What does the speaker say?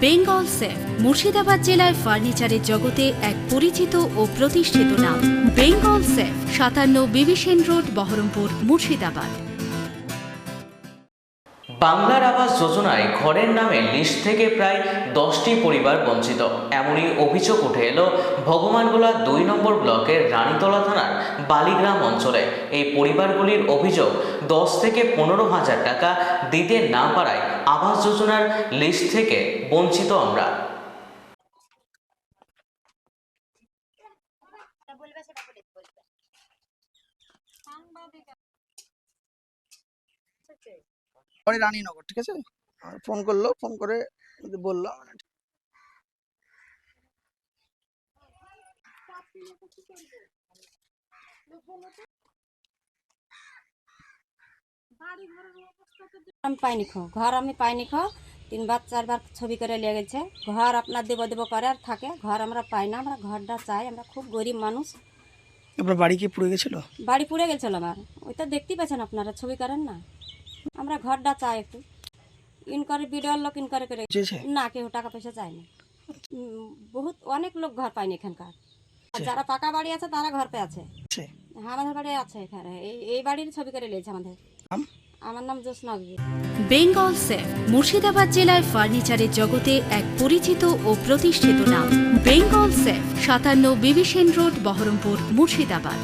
Bengal safe, Murshidabad জেলায় ফার্নিচারের জগতে এক পরিচিত ও প্রতিষ্ঠিত নাম। বেঙ্গল সেফ, সাতান্ন বিবিসেন রোড, বহরমপুর, মুর্শিদাবাদ। বাংলার আবাস যোজনায় ঘরের নামে লিস্ট থেকে প্রায় দশটি পরিবার বঞ্চিত। এমনই অভিযোগ উঠে এলো ভগবানগোলা দুই নম্বর ব্লকের রানীতলা থানার বালিগ্রাম অঞ্চলে এই পরিবারগুলির অভিযোগ দশ থেকে পনেরো হাজার টাকা দিতে না পারায় আবাস যোজনার লিস্ট থেকে বঞ্চিত আমরা। রানীনগর, ঠিক আছে? ফোন করল, ফোন করে বলল। আমি পাইনি খো ঘর আমি পাইনি খো। তিনবার চারবার ছবি করে নিয়ে গেছে। ঘর আপনার দেব দেব করে আর থাকে। ঘর আমরা পাই না আমরা ঘরটা চাই। আমরা খুব গরিব মানুষ। আপনার বাড়ি কি পুড়ে গেছিল? বাড়ি পুড়ে গেছিল আমার। ওই তো দেখতেই পাচ্ছেন আপনারা ছবি করেন না। আমরা ঘরটা চাই একটু। ইনকোয়ারি বিডিওর লোক ইনকোয়ারি করে না কেউ টাকা পয়সা চায়নি বহুত অনেক লোক ঘর পায়নি এখানকার। যারা পাকা বাড়ি আছে তারা ঘর পেয়ে আছে। হ্যাঁ আমাদের বাড়ি আছে এখানে। এই এই বাড়ির ছবি করে লিয়েছে আমাদের। আমার নাম জোসনা বেঙ্গল সেফ মুর্শিদাবাদ জেলায় ফার্নিচারের জগতে এক পরিচিত ও প্রতিষ্ঠিত নাম। বেঙ্গল সেফ সাতান্ন বিবিসেন রোড বহরমপুর মুর্শিদাবাদ।